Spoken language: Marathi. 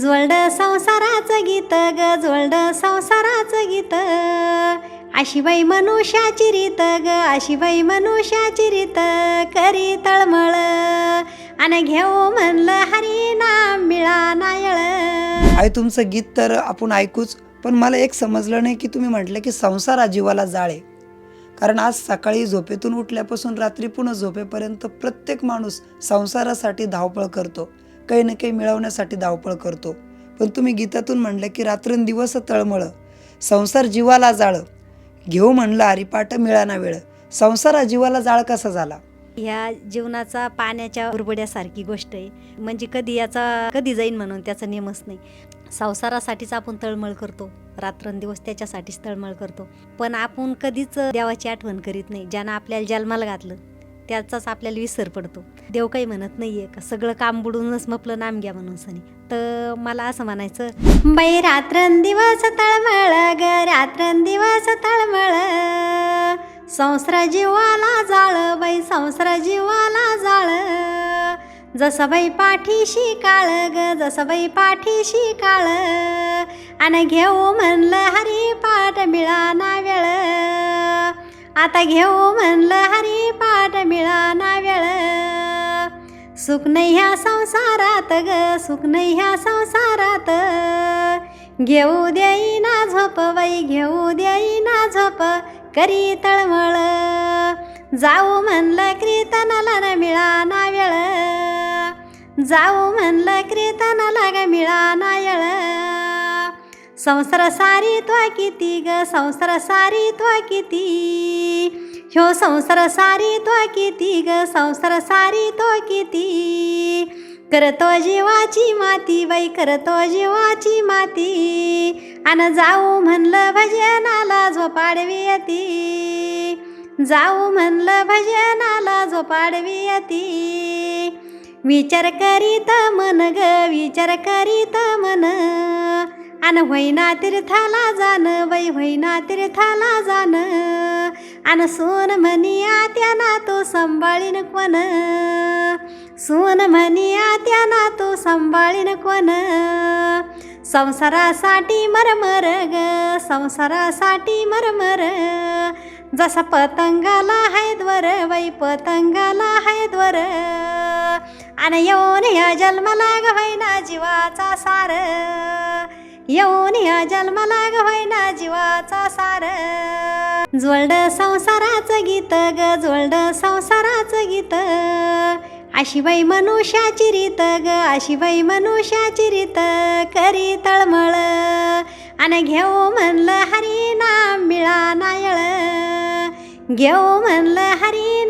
जोलड संसाराचं गीत ग जोलड संसाराचं गीत. अशी बाई मनुष्याची रीत ग अशी बाई मनुष्याची रीत. करी तळमळ आणि घेऊ म्हणलं हरी नाम मिळा नायळ. आई तुमचं गीत तर आपण ऐकूच पण मला एक समजलं नाही की तुम्ही म्हटलं की संसार हा जीवाला जाळे. कारण आज सकाळी झोपेतून उठल्यापासून रात्री पुन्हा झोपेपर्यंत प्रत्येक माणूस संसारासाठी धावपळ करतो. काही ना काही मिळवण्यासाठी धावपळ करतो. पण तुम्ही गीतातून म्हणलं की रात्रंदिवस तळमळ संसार जीवाला जाळ. घेऊ म्हणलं हरिपाठ मिळाना वेळ. संसार जीवाला जाळ कसा झाला? ह्या जीवनाचा पाण्याच्या उरबड्यासारखी गोष्ट आहे. म्हणजे कधी याचा कधी जाईन म्हणून त्याचा नियमच नाही. संसारासाठीच आपण तळमळ करतो. रात्रंदिवस त्याच्यासाठीच तळमळ करतो. पण आपण कधीच देवाची आठवण करीत नाही. ज्यानं आपल्याला जन्माला घातलं. त्याचाच आपल्याला विसर पडतो. देव काही म्हणत नाहीये का? सगळं काम बुडूनच मपलं नाम घ्या म्हणून सनी. तर मला असं म्हणायचं बाई रात्रंदिवस तळमळ ग रात्रंदिवस तळमळ. संसार जीवाला जाळ बाई संसार जीवाला जाळ. जसं बाई पाठीशी काळ ग जसं बाई पाठीशी काळ. आणि घेऊ म्हणलं हरी पाठ मिळाना वेळ. आता घेऊ म्हणलं हरी पाठ सुख नाही ह्या संसारात ग सुख नाही ह्या संसारात. घेऊ देईना झोप बाई घेऊ देईना झोप करी तळमळ. जाऊ म्हणलं कीर्तनाला न मिळाना वेळ. जाऊ म्हणलं कीर्तनाला ग मिळाना येळ संसार सारी त्वा किती ग संसार सारी त्वा किती ह्यो संसार सारी तो किती ग संसार सारी तो किती करतो जीवाची माती बाई करतो जीवाची माती. आणि जाऊ म्हणलं भजनाला झोपाडवी येती जाऊ म्हणलं भजनाला झोपाडवी येती विचार करीत मन ग विचार करीत मन. आन होईना तीर्थाला जाण वै होईना तीर्थाला जाण आन सोन म्हणी आत्याना तो सांभाळीन कोण सोन म्हणी आत्याना तो सांभाळीन कोण संसारासाठी मरमर ग संसारासाठी मरमर जसा पतंगाला हाय द्वर वै पतंगाला हाय द्वर. आणि येऊन या जन्मला ग होईना जीवाचा सार. येऊन या जन्माला ग होईना जीवाचा सार. जोल्ड संसाराचं गीत ग जोल्ड संसाराचं गीत. अशी बाई मनुष्याची रीत ग अशी बाई मनुष्याची रीत. करी तळमळ. आणि घेऊ म्हणलं हरी नाम मिळा नायळ घेऊ म्हणलं हरी